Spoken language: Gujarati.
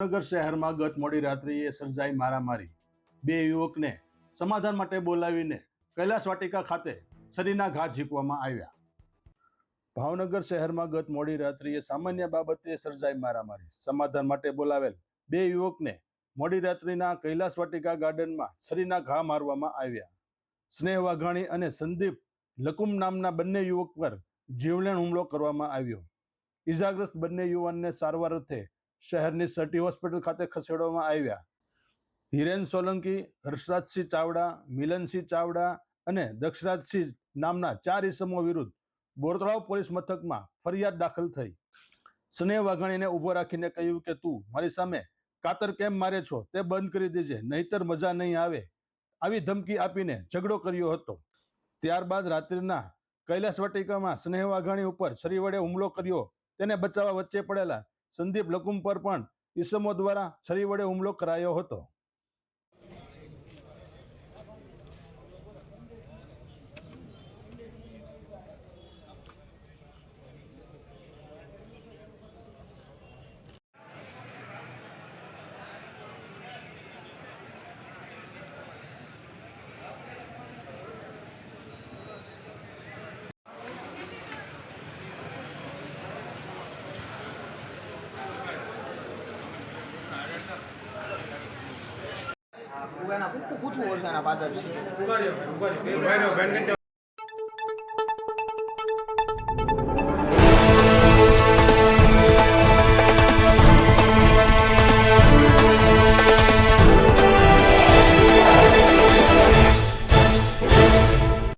નગર શહેરમાં ગત મોડી રાત્રિએ સર્જાઈ મારામારી. બે યુવકને સમાધાન માટે બોલાવીને કૈલાસ વાટિકા ખાતે શરીરના ઘા ઝીકવામાં આવ્યા. ભાવનગર શહેરમાં ગત મોડી રાત્રિએ સામાન્ય બાબતે સર્જાઈ મારામારી. સમાધાન માટે બોલાવેલ બે યુવકને મોડી રાત્રિના કૈલાસ વાટિકા ગાર્ડનમાં શરીરના ઘા મારવામાં આવ્યા. સ્નેહ વાઘાણી અને સંદીપ લકુમ નામના બંને યુવક પર જીવલેણ હુમલો કરવામાં આવ્યો. ઇજાગ્રસ્ત બંને યુવાનને સારવાર અર્થે શહેરની સટી હોસ્પિટલ ખાતે ખસેડવામાં આવ્યા. હિરેન સોલંકી, હર્ષરાજસિંહ ચાવડા, મિલનસિંહ ચાવડા અને દક્ષરાજસિંહ નામના ચાર ઇસમો વિરુદ્ધ બોરતળાવ પોલીસ મથકમાં ફરિયાદ દાખલ થઈ. સ્નેહ વાઘાણીને ઊભો રાખીને કહ્યું કે, તું મારી સામે કાતર કેમ મારે છો? તે બંધ કરી દેજે, નહીતર મજા નહીં આવે. આવી ધમકી આપીને ઝઘડો કર્યો હતો. ત્યારબાદ રાત્રિના કૈલાસ વાટિકામાં સ્નેહ વાઘાણી ઉપર છરી વડે હુમલો કર્યો. તેને બચાવવા વચ્ચે પડેલા સંદીપ લકુમ પર પણ ઈસમો દ્વારા છરી વડે હુમલો કરાયો હતો. એના પૂછવું પૂછવું ઓળખાના પાદર છે